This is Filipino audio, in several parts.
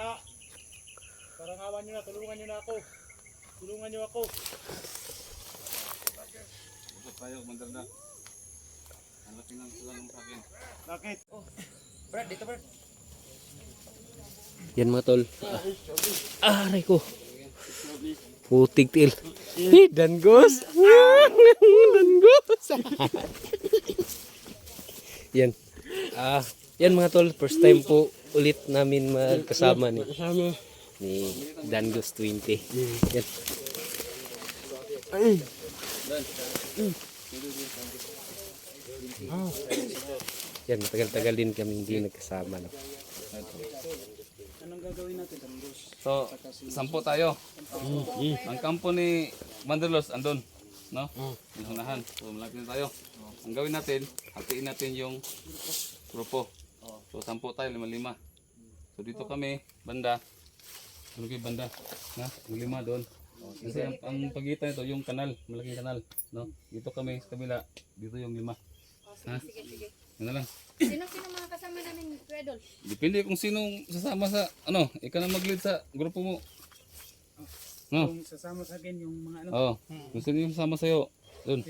bata. Parangawan nyo na, tulungan nyo na ako. Tulungan nyo ako. Usap tayo, mandarda. Hanapin lang sila ng akin. Bakit? Brad, dito Brad. Yan mga tol. Ah, aray ko. Putik til. Eh, danggos. danggos. yan. Ah, yan mga tol. First time po ulit namin magkasama ni ni Danggos 20. Yan. Yan, matagal-tagal din kami hindi nagkasama. No? Anong gagawin natin, Tanggos? So, sampo tayo. Ang kampo ni Mandalos andun. No? Yung unahan. So, malapit na tayo. Ang gawin natin, hatiin natin yung grupo. So, sampo tayo, lima-lima. So, dito kami, banda. Ano kayo banda? Na? Yung lima doon. Kasi ang, ang pagitan nito, yung kanal, malaking kanal. No? Dito kami sa kabila, dito yung lima. Ha? Sige, sige. Yun na lang. Sino-sino mga kasama namin, Kuya Dol? Depende kung sinong sasama sa, ano, ikaw na mag-lead sa grupo mo. No? Kung sasama sa akin yung mga ano. Oo. Kung sino yung sasama sa'yo, doon.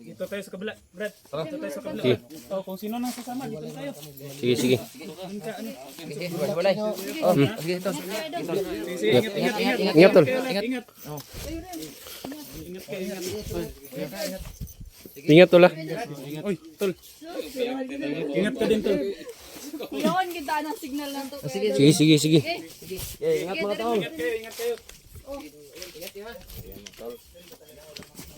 Dito tayo sa kabila. Brad, Tara. dito tayo sa kabila. Sige. Oh, kung sino nang sasama, dito na tayo. Sige, sige. Sige, wala wala. Oh, sige. Sige, ingat, ingat, ingat. Ingat, tol. Ingat, ingat. Ingat kayo, ingat. Ingat tol ah. Oy, tol. Ingat ka din, tol. Kuyawan kita ng signal lang to, Sige. Sige, sige, sige. Ingat mga tol. Ingat kayo, ingat kayo.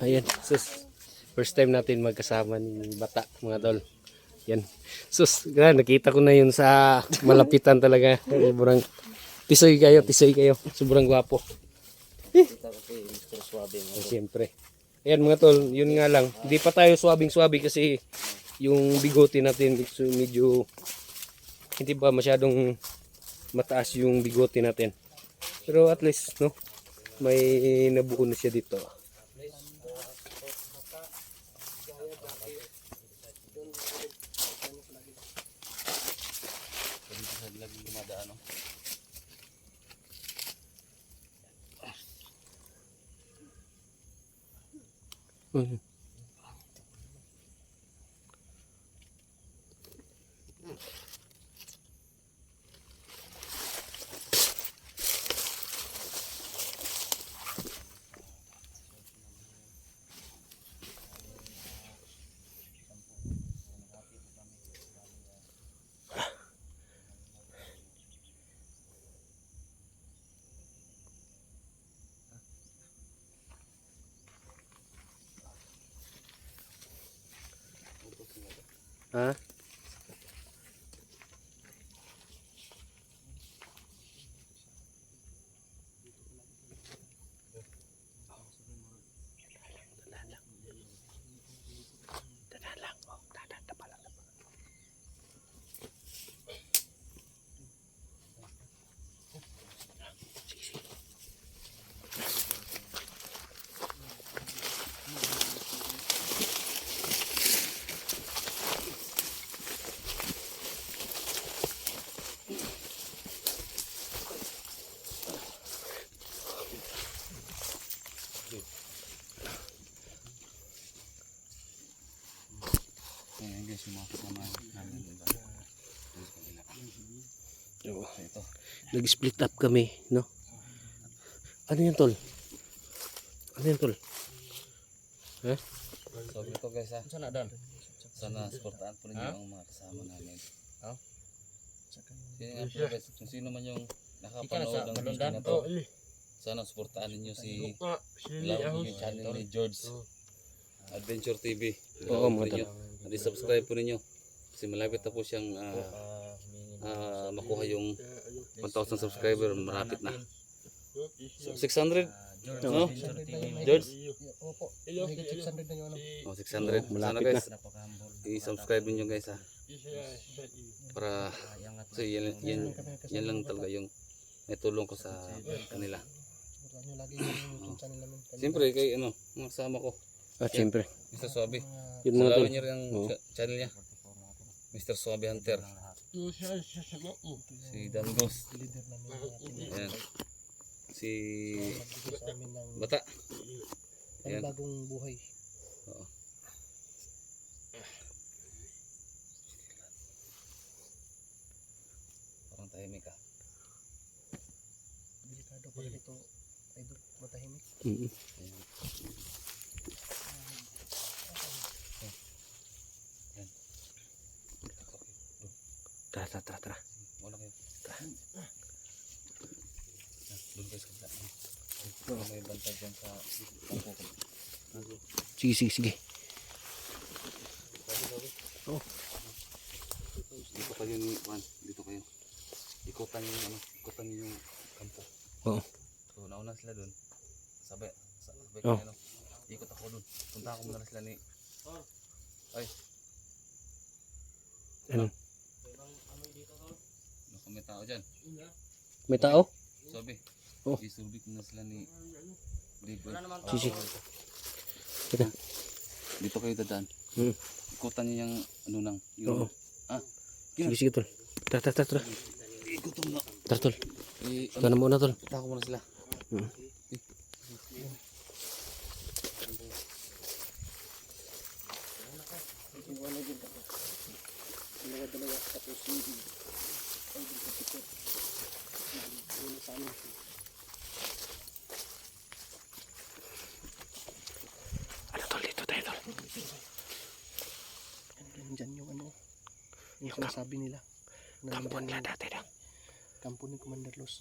Ayan, sus. First time natin magkasama ni bata, mga tol. Yan. Sus, gra, nakita ko na yun sa malapitan talaga. Sobrang tisoy kayo, tisoy kayo. Sobrang gwapo. Oh, siyempre. Ayan mga tol, yun nga lang. Hindi pa tayo swabing-swabi kasi yung bigote natin medyo, hindi ba masyadong mataas yung bigote natin. Pero at least, no, may nabuo na siya dito. Mhm. Ha? Ayan guys, yung mga kasama namin. Oo. Nag-split up kami, no? Ano yan, tol? Ano yan, tol? Ha? So ito guys ha, Sana dan. sana supportaan po ninyo ang mga kasama namin. Ha? Sino nga po guys, kung sino man yung nakapanood ng video na to, sana supportaan ninyo si Lau, yung channel ni George Adventure TV. Oo, mga. At i-subscribe po ninyo. Kasi malapit na po siyang ah, ah, makuha yung 1,000 subscriber. Malapit na. So, 600? No? George? Opo. Higit 600 na yun. Oh, 600. Sana guys, i-subscribe ninyo guys ha. Para, kasi yan, yan, yan lang talaga yung may tulong ko sa kanila. Namin. Siyempre, kay ano, mga kasama ko. Ah, siyempre. Mr. Suabe. Yun mga tol. Niyo rin ang Oo. cha- channel niya. Mr. Suabe Hunter. Si Dangos. Ayan. Si sa amin ng Bata. Ayan. bagong buhay. Oo. Parang tahimik ka. Delikado pag ito ay do- matahimik. Mm. Tara, tara, tara, tara. Wala kayo. Ah, Doon kayo sa kabila. Baka may bantay dyan sa ko. Sige, sige, sige. Dito kayo ni Juan. Dito kayo. Ikutan niyo ano. Ikutan niyo yung kampo. Oo. So nauna sila doon. Sabi. sa- Sabi Oh. ko ano. Ikot ako doon. Punta ako muna sila ni. Ay. Ano? May tao dyan. May tao? Sabi. Oh. Isulbik na sila ni. Dave. Sige. Teka. Dito kayo dadaan. Hmm. Ikutan niyo yung ano nang. Oo. Yung, ah. Sige, sige, tol. Tara, tara, tara, tara. Ikutan na. Tara, tol. Eh, Ito na muna, tol. Punta ko muna sila. Hmm. Ano, tol? Dito tayo, tol. Nandyan yung ano, yung sinasabi nila. Kampo nila dati na. kampo ni Commander Los.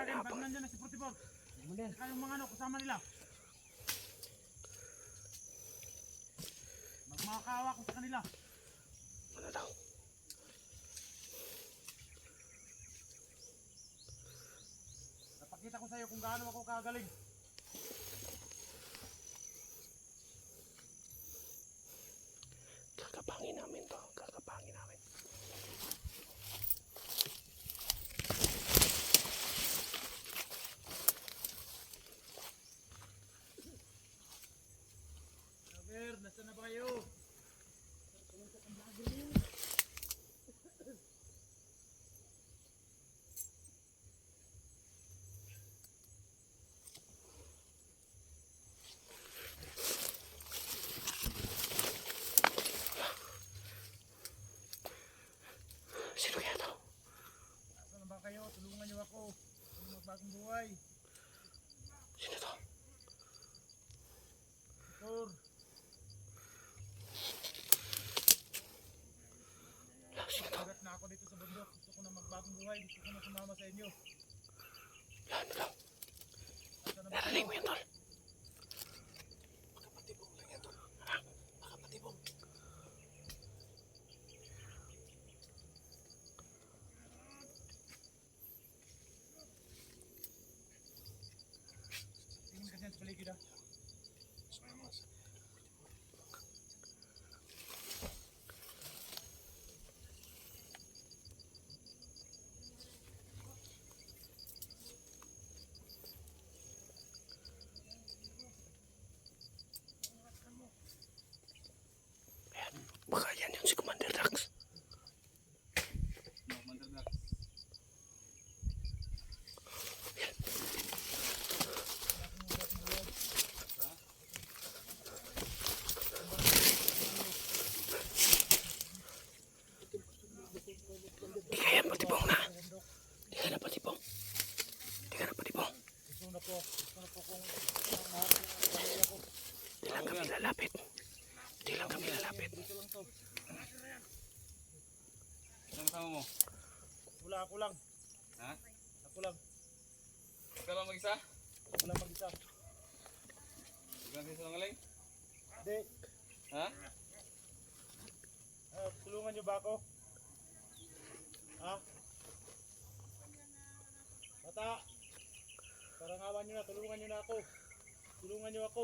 Akin pag nandyan na si 44. Saka yung mga ano kasama nila. Magmakaawa ko sa kanila. Ano daw? Napakita ko sa iyo kung gaano ako kagaling. Ako lang. Ha? Ako lang. Ikaw lang mag-isa? Wala mag-isa. Ikaw lang sa ngaling? Hindi. Ha? Ah, tulungan niyo ba ako? Ha? Bata! Parangawan niyo na, tulungan niyo na ako. Tulungan niyo ako.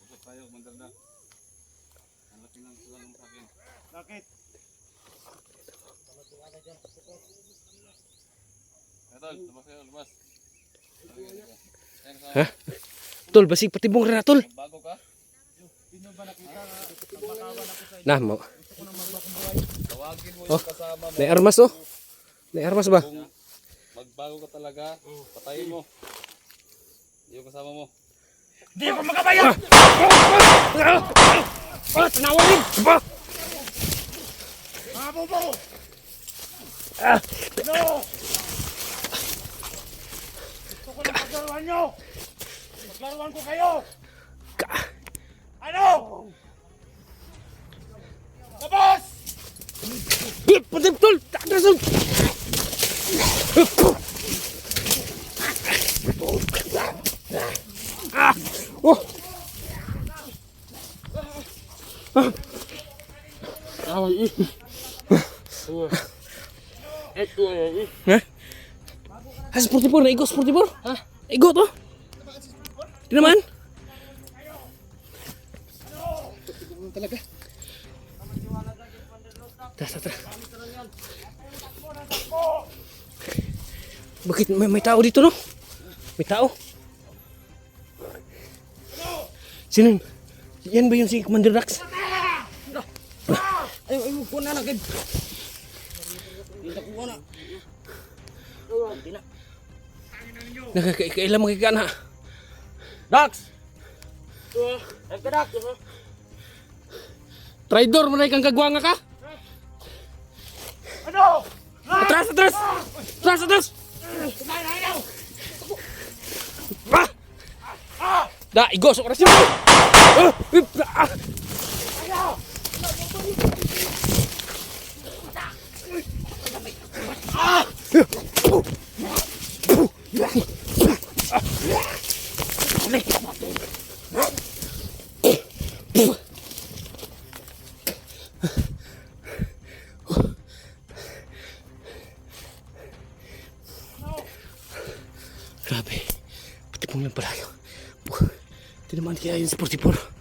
Usap tayo, mandarda. Ang laki ng sulang sa akin. Bakit? Ito, labas kayo, labas. Ayan, Ha? Tol, basig patibong ra na, tol. Bago ka? Hindi niyo ba nakita na napakawan ako sa Nah, mo. Oh. yung kasama mo. May armas oh. May armas ba? Magbago ka talaga, patayin mo. Yung kasama mo. Hindi ako magkabaya! Ah? Mga bobo! Ah, No! Gusto ko na paglaruan nyo! Paglaruan ko kayo! ka- Ano? Hit, patib, tol! Takda, tol! Ah! Oh! Ha? Ah, sportipor, naigo sportipor? Ha? Igo to? Di naman? Talaga? Tara, tara, tara. Bakit may, may tao dito, no? May tao? Sino? yun? Yan ba yung si Commander Dax? Ay, ay, ko na lang. Hindi ko na. Nakakailan magkikana. Dax! Dax! Traidor mo na ikang kagwanga ka? Ano? Atras, atras! Atras, atras! Ah! Da, igosok na siya! Ah! Ip! Ah! Grabe. Pati pong lang pala yun. Hindi naman kaya yung sporty polo.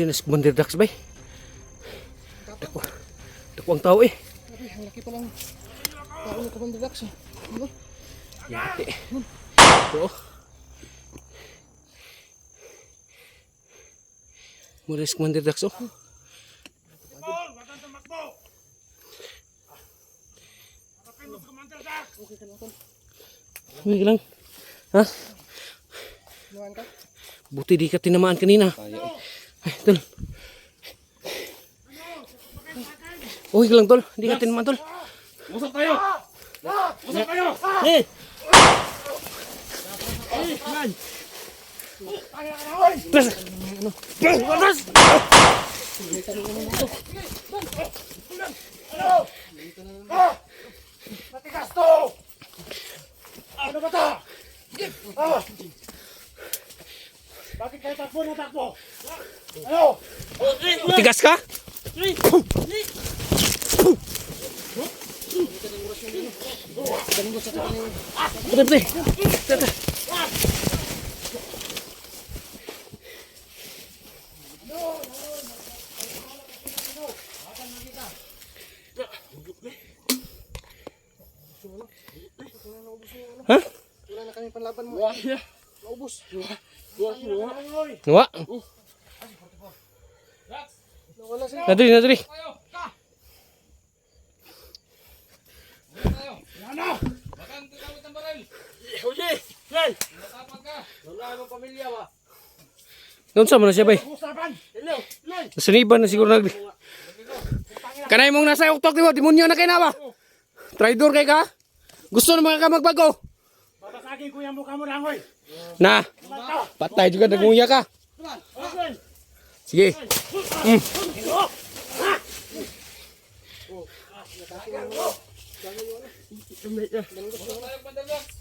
Na si Commander Dax bay. Dako. Dako ang tao eh. Ang laki pa lang. Tao ni Commander Dax. eh. Ano? Yate. Oh. Kang tumakbo! Hanapin mo si Commander Dax! Huwag lang. Ha? Buti di ka tinamaan kanina. Ay, tol. Uy, lang tol. Hindi ka tinamaan tol. Usap tayo! Usap tayo! Eh! Tras! Tras! Matigas to! Ano ba to? Ah! Bakit kayo takbo na takbo? Ano? Matigas ka? Putih, putih. Tata. Hah? Wala na kami panlaban mo. Naubos. Wah. Sila. Nadri, nadri. Ba? Doon sa man na siya bay. Nasaniban na siguro nag... Kanay mong nasa uktok di mo, demonyo na kay na ba? Traidor kay ka? Gusto naman ka magbago? Babasagin ko yung mukha mo lang, hoy! Na, patay juga nagunguya ka. Sige. Mm.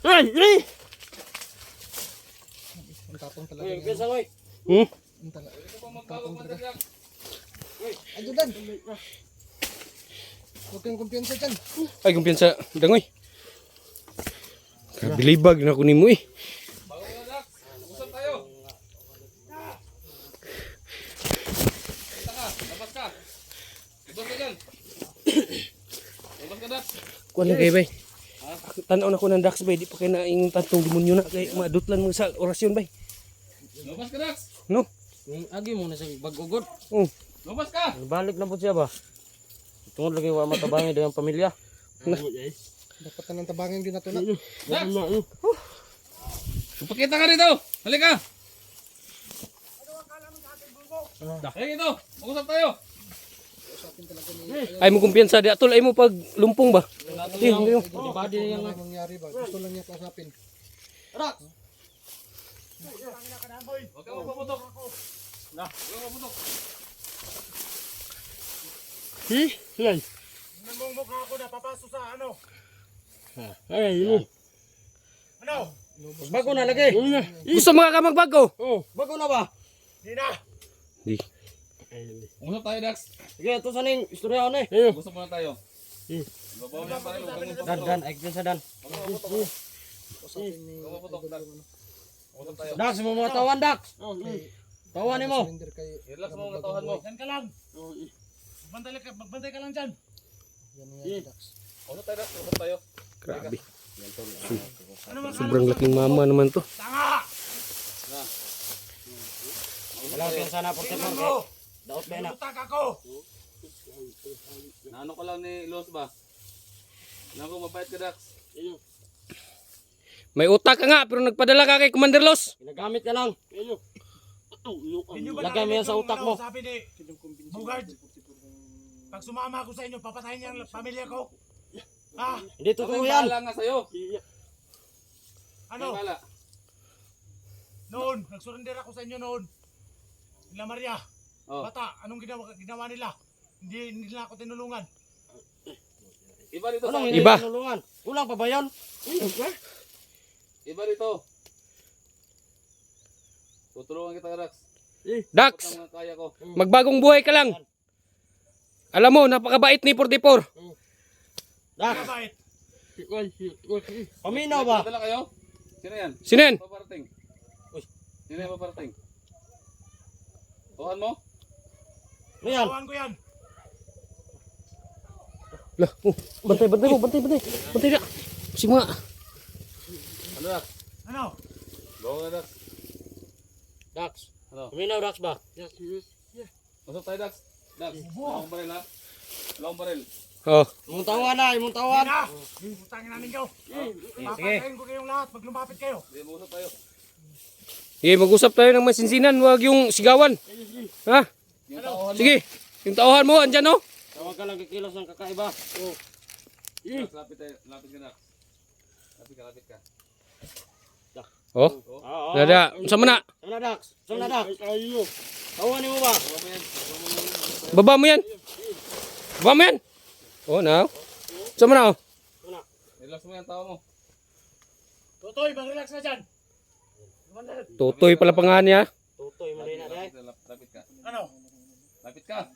Ay, ay! Hmm? Ajudan. Huwag kang kumpiyansa dyan. Ay, kumpiyansa. Dangoy. Kabilibag na kunin mo eh. Bago na, Dax. Usap tayo. Kita ka. Labas ka. Labas ka dyan. Labas ka, Na kayo bay. Tanaw na ko ng Dax bay. Di pa kayo naingon tantong demonyo na. Kaya maadutlan mo sa orasyon bay. Labas ka, Dax. No? Agi mo na sa bagugod. Oh. Labas ka. Balik na po siya ba? Tungod lagi wa matabangin daw ang pamilya. Dapat na ng tabangin din nato na. Dax. Pakita ka rito. Halika. Halika dito. Mag-usap tayo. Ay mo kumpiyansa. Di atol ay mo pag lumpong ba? Eh, hindi mo. Badi niya nga. nangyari ba? Gusto lang niya kausapin. Huwag ka mapaputok. Na, huwag ka mapaputok. Tingnan mo ang mukha ko na papasok sa ano? Ay, mo. Ano? Bago na lagi. Gusto mga ka magbago? Oh, bago na ba? Di na! Di. Usap tayo, Dax. Sige, ito sa ning istorya ko ni. Usap muna tayo. Babaw na tayo. Dan, dan, ay sa dan. Dax. Dax, mo mga tawan, Dax. Tawan mo. Relax mo ang katawan mo. Yan ka lang! Magbantay ka, magbantay ka lang dyan! Usap tayo, Dax. Usap tayo. Grabe. Ano Sobrang laking mama naman to. Tanga! Wala ko sana po Tingnan mo! Daot ba na? Utak ako! Naano ko lang ni Los ba? Naku, mabait ka, Dax. May utak ka nga pero nagpadala ka kay Commander Los. Ginagamit ka lang. Ba Lagay mo yan sa utak mo. Sabi ni Bugard, pag sumama ako sa inyo, papatayin niya ang pamilya ko. Ha? Hindi totoo yung yan. bahala nga sa'yo. Ano? Ano? Noon, nagsurrender ako sa inyo noon. Nila Maria, Oh. bata, anong ginawa, ginawa nila? Hindi, hindi nila ako tinulungan. Iba dito sa Anong Iba. tinulungan? Kulang pa ba yan? Iba dito. Tutulungan kita, Dax. Dax, Ang kaya ko. magbagong buhay ka lang. Alam mo, napakabait ni 44. Dax, Kabait. paminaw ba? Dala kayo? Sino yan? Sino yan? Paparating. Sino yan paparating? Tuhan mo? Ano yan? Tawan ko yan. Lah, oh, bantay, bantay mo, bantay, bantay. Bantay na. Si mga. Ano, Dax? Ano? Bawa ka, Dax. Dax. Ano? Paminaw, Dax ba? Usap tayo, Dax. Dax, wala akong baril, ha? Wala akong baril. Oh, Imong tawan na, imong Hindi tawan. na! Putangin namin kayo. Papatayin ko kayong lahat pag lumapit kayo. Hindi, mag-usap tayo. sige, mag-usap tayo ng masinsinan, wag yung sigawan. Ha? Tauhan. Sige, yung tauhan mo, andyan oh. Tawag ka lang kikilos ng kakaiba. Dax, lapit tayo. Lapit ka. Lapit ka, lapit ka. Oh, Oo. dada, unsa man na? Sana Dax. Sana Dax. Ayo. Tawan mo ba? Baba mo yan. Baba mo yan. Oh, now. Unsa man na oh? Relax mo yan, tao mo. Totoy, mag-relax na dyan. Tutoy pala pangalan niya. Tutoy mo rin na dahil. Lapit ka. Ano? Lapit ka.